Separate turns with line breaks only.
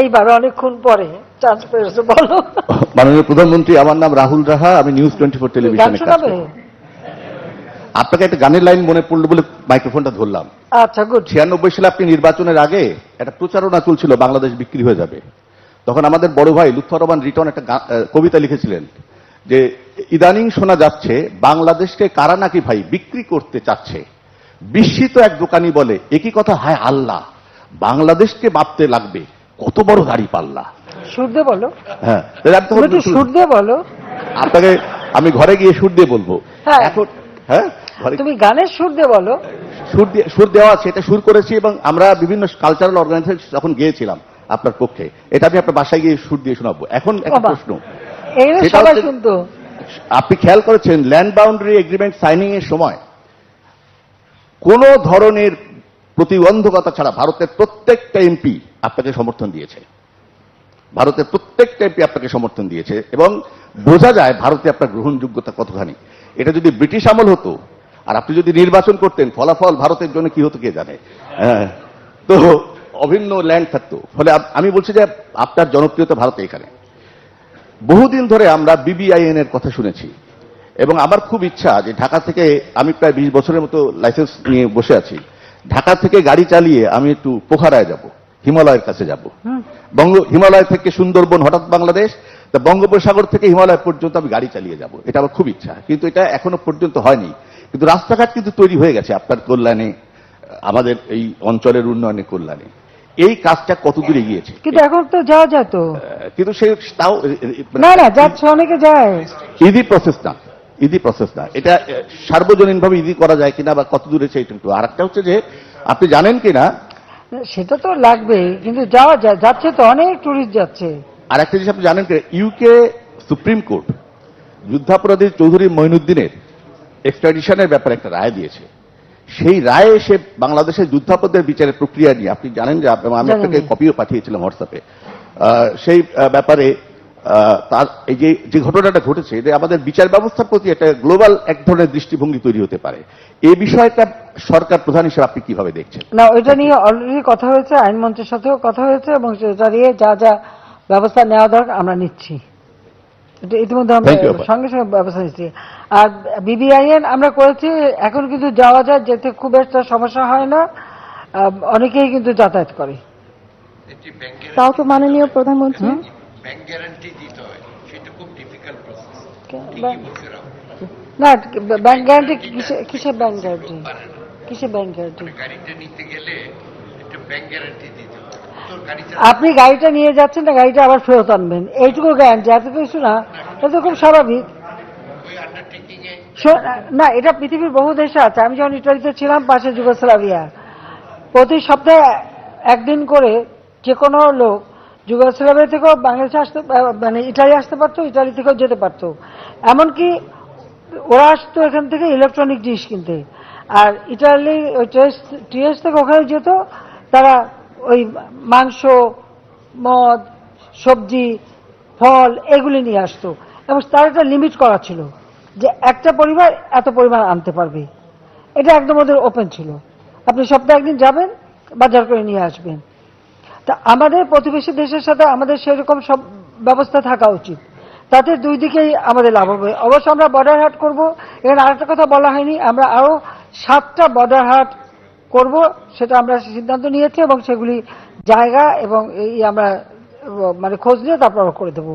এইবার অনেকক্ষণ পরে চান্স পেয়েছে বলো।
মাননীয় প্রধানমন্ত্রী আমার নাম রাহুল রাহা আমি নিউজ টোয়েন্টি ফোর টেলিভিশনে কাজ করি। আপনাকে একটা গানের লাইন মনে পড়ল বলে মাইক্রোফোনটা ধরলাম।
আচ্ছা গুড
ছিয়ানব্বই সালে আপনি নির্বাচনের আগে একটা প্রচারণা চলছিল বাংলাদেশ বিক্রি হয়ে যাবে। তখন আমাদের বড় ভাই লুৎফর রহমান রিটন একটা কবিতা লিখেছিলেন যে ইদানিং শোনা যাচ্ছে বাংলাদেশকে কারা নাকি ভাই বিক্রি করতে চাচ্ছে? বিস্মিত এক দোকানি বলে একই কথা হায় আল্লাহ বাংলাদেশকে মাপতে লাগবে। কত বড় গাড়ি পাল্লা।
সুর দিয়ে বলো।
হ্যাঁ
সুর দিয়ে বলো।
আপনাকে আমি ঘরে গিয়ে সুর দিয়ে বলব।
হ্যাঁ।
এখন হ্যাঁ?
তুমি গানের সুর দিয়ে বলো।
সুর দিয়ে সুর দেওয়া আছে এটা সুর করেছি এবং আমরা বিভিন্ন কালচারাল অর্গানাইজেশন যখন গিয়েছিলাম আপনার পক্ষে। এটা আমি আপনার বাসায় গিয়ে সুর দিয়ে শোনাবো। এখন একটা প্রশ্ন। আপনি খেয়াল করেছেন ল্যান্ড বাউন্ডারি এগ্রিমেন্ট সাইনিং এর সময় কোন ধরনের প্রতিবন্ধকতা ছাড়া ভারতের প্রত্যেকটা এমপি আপনাকে সমর্থন দিয়েছে। ভারতের প্রত্যেকটা এমপি আপনাকে সমর্থন দিয়েছে এবং বোঝা যায় ভারতে আপনার গ্রহণযোগ্যতা কতখানি। এটা যদি ব্রিটিশ আমল হতো আর আপনি যদি নির্বাচন করতেন ফলাফল ভারতের জন্য কি হতো কে জানে? হ্যাঁ, তো অভিন্ন ল্যান্ড থাকতো। ফলে আমি বলছি যে আপনার জনপ্রিয়তা ভারতে এখানে। বহুদিন ধরে আমরা বিবিআইএন এর কথা শুনেছি। এবং আমার খুব ইচ্ছা যে ঢাকা থেকে আমি প্রায় বিশ বছরের মতো লাইসেন্স নিয়ে বসে আছি। ঢাকা থেকে গাড়ি চালিয়ে আমি একটু পোখারায় যাব। হিমালয়ের কাছে যাব। বঙ্গ হিমালয় থেকে সুন্দরবন হঠাৎ বাংলাদেশ তা বঙ্গোপসাগর থেকে হিমালয় পর্যন্ত আমি গাড়ি চালিয়ে যাব। এটা আমার খুব ইচ্ছা কিন্তু এটা এখনও পর্যন্ত হয়নি। কিন্তু রাস্তাঘাট কিন্তু তৈরি হয়ে গেছে আপনার কল্যাণে আমাদের এই অঞ্চলের উন্নয়নে কল্যাণে। এই কাজটা কত দূর এগিয়েছে?
কিন্তু এখন তো যাওয়া যায় তো।
কিন্তু সে তাও
না না যাচ্ছে অনেকে যায়।
ইদি প্রসেস না ইদি প্রসেস না। এটা সার্বজনীন ভাবে ইদি করা যায় কিনা বা কত দূরে সেই একটু আর একটা হচ্ছে যে আপনি জানেন কিনা
সেটা তো লাগবে কিন্তু যাওয়া যায় যাচ্ছে তো অনেক টুরিস্ট যাচ্ছে।
আর একটা জিনিস আপনি জানেন ইউকে সুপ্রিম কোর্ট যুদ্ধাপরাধী চৌধুরী মঈনুদ্দিনের এক্সট্রাডিশনের ব্যাপারে একটা রায় দিয়েছে। সেই রায়ে এসে বাংলাদেশের যুদ্ধাপরাধের বিচারের প্রক্রিয়া নিয়ে আপনি জানেন যে আমি আপনাকে কপিও পাঠিয়েছিলাম হোয়াটসঅ্যাপে সেই ব্যাপারে তার এই যে যে ঘটনাটা ঘটেছে যে আমাদের বিচার ব্যবস্থার প্রতি একটা গ্লোবাল এক ধরনের দৃষ্টিভঙ্গি তৈরি হতে পারে। এই বিষয়টা সরকার প্রধান হিসেবে আপনি কীভাবে দেখছেন?
না ওইটা নিয়ে অলরেডি কথা হয়েছে আইনমন্ত্রীর সাথেও কথা হয়েছে এবং সেটা নিয়ে যা যা ব্যবস্থা নেওয়া দরকার আমরা নিচ্ছি। ইতিমধ্যে আমরা। সঙ্গে সঙ্গে ব্যবস্থা নিচ্ছি। আর বিবিআইএন আমরা করেছি এখন কিন্তু যাওয়া যায় যেতে খুব একটা সমস্যা হয় না অনেকেই কিন্তু যাতায়াত করে।
তাও তো মাননীয় প্রধানমন্ত্রী?
ব্যাংক গ্যারান্টি দিতে হয় সেটা খুব ডিফিকাল্ট প্রসেস
ব্যাংক-
বলছে রাহুল।
না ব্যাংক গ্যারান্টি কিসে কিসে ব্যাংক গ্যারান্টি কিসে ব্যাংক গ্যারান্টি
গাড়িটা নিতে গেলে একটা ব্যাংক গ্যারান্টি দিতে
আপনি গাড়িটা নিয়ে যাচ্ছেন না গাড়িটা আবার ফেরত আনবেন। এইটুকু গ্যারান্টি এত কিছু না। এটা তো খুব স্বাভাবিক। না এটা পৃথিবীর বহু দেশে আছে। আমি যখন ইটালিতে ছিলাম পাশে যুগোস্লাভিয়া। প্রতি সপ্তাহে একদিন করে যে কোনো লোক যুগোস্লাভিয়া থেকেও বাংলাদেশে আসতে মানে ইটালি আসতে পারতো ইটালি থেকেও যেতে পারতো। এমনকি ওরা আসতো এখান থেকে ইলেকট্রনিক জিনিস কিনতে। আর ইটালি, ওই টিএস থেকে ওখানে যেত, তারা ওই মাংস, মদ, সবজি, ফল, এগুলি নিয়ে আসতো। এবং তার একটা লিমিট করা ছিল যে একটা পরিবার এত পরিমাণ আনতে পারবে। এটা একদম ওদের ওপেন ছিল। আপনি সপ্তাহে একদিন যাবেন, বাজার করে নিয়ে আসবেন। তা আমাদের প্রতিবেশী দেশের সাথে আমাদের সেরকম সব ব্যবস্থা থাকা উচিত। তাতে দুই দিকেই আমাদের লাভ হবে। অবশ্য আমরা বর্ডার হাট করব। এখানে আরেকটা কথা বলা হয়নি। আমরা আরও সাতটা বর্ডার হাট করব, সেটা আমরা সিদ্ধান্ত নিয়েছি এবং সেগুলি জায়গা এবং এই আমরা মানে খোঁজ নিয়ে তারপর করে দেবো।